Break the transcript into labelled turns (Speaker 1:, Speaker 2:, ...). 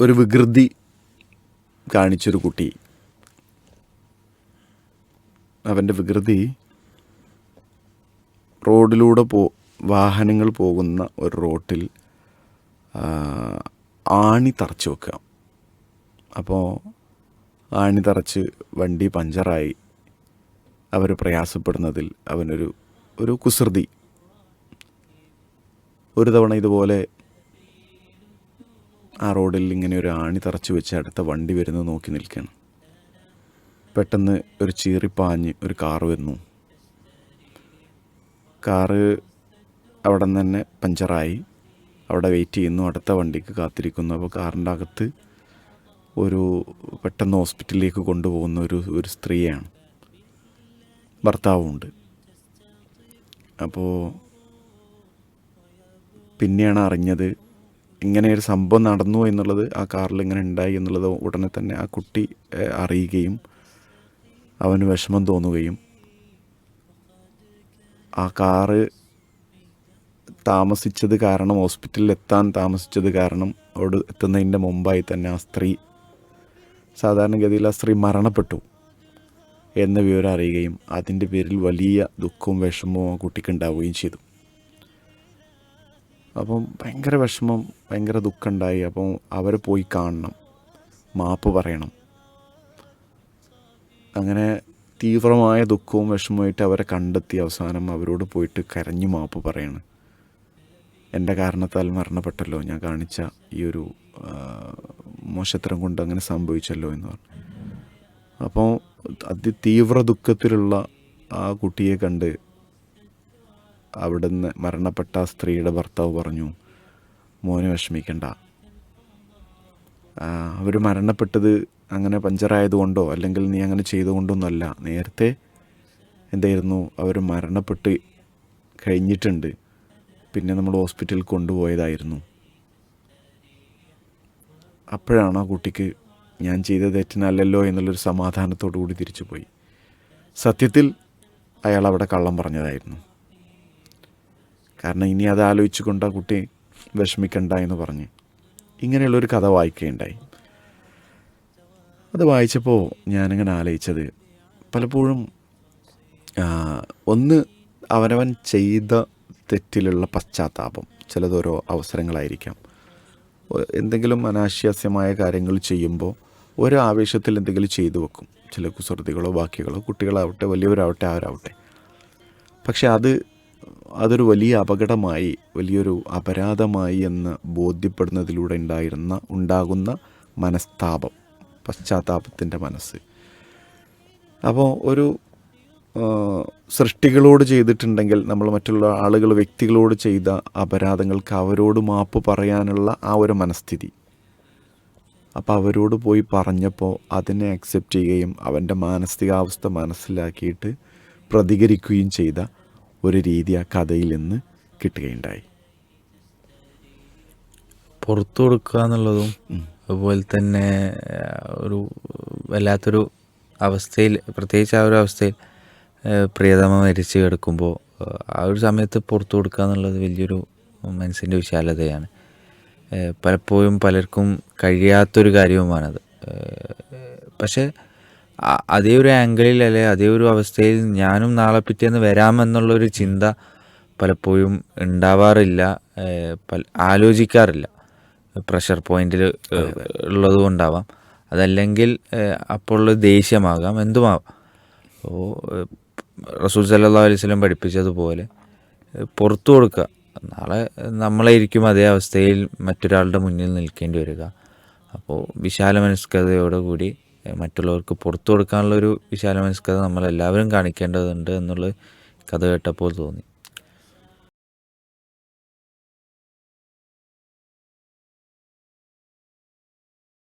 Speaker 1: ഒരു വികൃതി കാണിച്ചൊരു കുട്ടി. അവന്റെ വികൃതി റോഡിലൂടെ പോ വാഹനങ്ങൾ പോകുന്ന ഒരു റോട്ടിൽ ആണി തറച്ച് വെക്കുക. അപ്പോൾ ആണി തറച്ച് വണ്ടി പഞ്ചറായി അവർ പ്രയാസപ്പെടുന്നതിൽ അവനൊരു ഒരു കുസൃതി. ഒരു തവണ ഇതുപോലെ ആ റോഡിൽ ഇങ്ങനെ ഒരു ആണി തറച്ചു വെച്ച് അടുത്ത വണ്ടി വരുന്നത് നോക്കി നിൽക്കുകയാണ്. പെട്ടെന്ന് ഒരു ചീറിപ്പാഞ്ഞ് ഒരു കാറ് വരുന്നു. കാറ് അവിടെ നിന്ന് തന്നെ പഞ്ചറായി. അവിടെ വെയിറ്റ് ചെയ്യുന്നു. അടുത്ത വണ്ടിക്ക് കാത്തിരിക്കുന്നു. അപ്പോൾ കാറിന്റെ അകത്ത് ഒരു പെട്ടെന്ന് ഹോസ്പിറ്റലിലേക്ക് കൊണ്ടുപോകുന്ന ഒരു ഒരു സ്ത്രീയാണ്. ഭർത്താവുമുണ്ട് അപ്പോൾ പിന്നെയാണ് അറിഞ്ഞത് ഇങ്ങനെ ഒരു സംഭവം നടന്നു എന്നുള്ളത് ആ കാറിൽ ഇങ്ങനെ ഉണ്ടായി എന്നുള്ളത് ഉടനെ തന്നെ ആ കുട്ടി അറിയുകയും അവന് വിഷമം തോന്നുകയും ആ കാറ് താമസിച്ചത് കാരണം ഹോസ്പിറ്റലിൽ എത്താൻ താമസിച്ചത് കാരണം അവിടെ എത്തുന്നതിന്റെ മുമ്പായി തന്നെ ആ സ്ത്രീ സാധാരണഗതിയിൽ ആ സ്ത്രീ മരണപ്പെട്ടു എന്ന വിവരം അറിയുകയും അതിന്റെ പേരിൽ വലിയ ദുഃഖവും വിഷമവും ആ കുട്ടിക്ക് ഉണ്ടാവുകയും ചെയ്തു. അപ്പം ഭയങ്കര വിഷമം ഭയങ്കര ദുഃഖം ഉണ്ടായി അപ്പം അവരെ പോയി കാണണം. മാപ്പ് പറയണം. അങ്ങനെ തീവ്രമായ ദുഃഖവും വിഷമമായിട്ട് അവരെ കണ്ടെത്തി അവസാനം അവരോട് പോയിട്ട് കരഞ്ഞു മാപ്പ് പറയണം. എന്റെ കാരണത്താൽ മരണപ്പെട്ടല്ലോ. ഞാൻ കാണിച്ച ഈ ഒരു മോശത്തരം കൊണ്ട് അങ്ങനെ സംഭവിച്ചല്ലോ എന്ന് പറഞ്ഞു. അപ്പോൾ അതി തീവ്ര ദുഃഖത്തിലുള്ള ആ കുട്ടിയെ കണ്ട് അവിടുന്ന് മരണപ്പെട്ട സ്ത്രീയുടെ ഭർത്താവ് പറഞ്ഞു മോനെ വിഷമിക്കണ്ട. അവർ മരണപ്പെട്ടത് അങ്ങനെ പഞ്ചറായതുകൊണ്ടോ അല്ലെങ്കിൽ നീ അങ്ങനെ ചെയ്തുകൊണ്ടൊന്നുമല്ല. നേരത്തെ എന്തായിരുന്നു അവർ മരണപ്പെട്ട് കഴിഞ്ഞിട്ടുണ്ട്. പിന്നെ നമ്മൾ ഹോസ്പിറ്റലിൽ കൊണ്ടുപോയതായിരുന്നു. അപ്പോഴാണ് ആ കുട്ടിക്ക് ഞാൻ ചെയ്ത തെറ്റിനല്ലല്ലോ എന്നുള്ളൊരു സമാധാനത്തോടു കൂടി തിരിച്ചു പോയി സത്യത്തിൽ അയാൾ അവിടെ കള്ളം പറഞ്ഞതായിരുന്നു. കാരണം ഇനി അത് ആലോചിച്ചുകൊണ്ട് ആ കുട്ടി വിഷമിക്കണ്ട എന്ന് പറഞ്ഞ് ഇങ്ങനെയുള്ളൊരു കഥ വായിക്കുകയുണ്ടായി. അത് വായിച്ചപ്പോൾ ഞാനിങ്ങനെ ആലോചിച്ചത് പലപ്പോഴും ഒന്ന് അവനവൻ ചെയ്ത തെറ്റിലുള്ള പശ്ചാത്താപം ചിലതോരോ അവസരങ്ങളായിരിക്കാം. എന്തെങ്കിലും അനാശാസ്യമായ കാര്യങ്ങൾ ചെയ്യുമ്പോൾ ഒരു ആവേശത്തിൽ എന്തെങ്കിലും ചെയ്തു വെക്കും. ചില കുസൃതികളോ ബാക്കികളോ കുട്ടികളാവട്ടെ വലിയവരാവട്ടെ ആരാവട്ടെ. പക്ഷെ അത് അതൊരു വലിയ അപകടമായി വലിയൊരു അപരാധമായി എന്ന് ബോധ്യപ്പെടുന്നതിലൂടെ ഉണ്ടായിരുന്ന ഉണ്ടാകുന്ന മനസ്താപം പശ്ചാത്താപത്തിന്റെ മനസ്സ്. അപ്പോൾ ഒരു സൃഷ്ടികളോട് ചെയ്തിട്ടുണ്ടെങ്കിൽ നമ്മൾ മറ്റുള്ള ആളുകൾ വ്യക്തികളോട് ചെയ്ത അപരാധങ്ങൾക്ക് അവരോട് മാപ്പ് പറയാനുള്ള ആ ഒരു മനസ്ഥിതി. അപ്പോൾ അവരോട് പോയി പറഞ്ഞപ്പോൾ അതിനെ അക്സെപ്റ്റ് ചെയ്യുകയും അവന്റെ മാനസികാവസ്ഥ മനസ്സിലാക്കിയിട്ട് പ്രതികരിക്കുകയും ചെയ്ത ഒരു രീതി ആ കഥയിൽ നിന്ന് കിട്ടുകയുണ്ടായി.
Speaker 2: പുറത്തു കൊടുക്കുക എന്നുള്ളതും അതുപോലെ തന്നെ ഒരു വല്ലാത്തൊരു അവസ്ഥയിൽ പ്രത്യേകിച്ച് ആ ഒരു അവസ്ഥയിൽ പ്രിയതമ മരിച്ച് കിടക്കുമ്പോൾ ആ, ഒരു സമയത്ത് പുറത്തു കൊടുക്കുക എന്നുള്ളത് വലിയൊരു മനസ്സിന്റെ വിശാലതയാണ്. പലപ്പോഴും പലർക്കും കഴിയാത്തൊരു കാര്യവുമാണത്. പക്ഷേ അതേ ഒരു ആംഗിളിൽ അല്ലെ അതേ ഒരു അവസ്ഥയിൽ ഞാനും നാളെ പിറ്റേന്ന് വരാമെന്നുള്ളൊരു ചിന്ത പലപ്പോഴും ഉണ്ടാവാറില്ല ആലോചിക്കാറില്ല. പ്രഷർ പോയിന്റിൽ ഉള്ളത് കൊണ്ടാവാം. അതല്ലെങ്കിൽ അപ്പോൾ ഉള്ളത് ദേഷ്യമാകാം എന്തുമാവാം. അപ്പോൾ റസൂൽ സല്ലാ അലൈഹി സ്വലം പഠിപ്പിച്ചതുപോലെ പുറത്തു കൊടുക്കുക. നാളെ നമ്മളായിരിക്കും അതേ അവസ്ഥയിൽ മറ്റൊരാളുടെ മുന്നിൽ നിൽക്കേണ്ടി വരിക. അപ്പോൾ വിശാല മനസ്കതയോടുകൂടി മറ്റുള്ളവർക്ക് പുറത്തു കൊടുക്കാനുള്ള ഒരു വിശാല മനസ്കത നമ്മളെല്ലാവരും കാണിക്കേണ്ടതുണ്ട് എന്നുള്ളത് കഥ കേട്ടപ്പോൾ തോന്നി.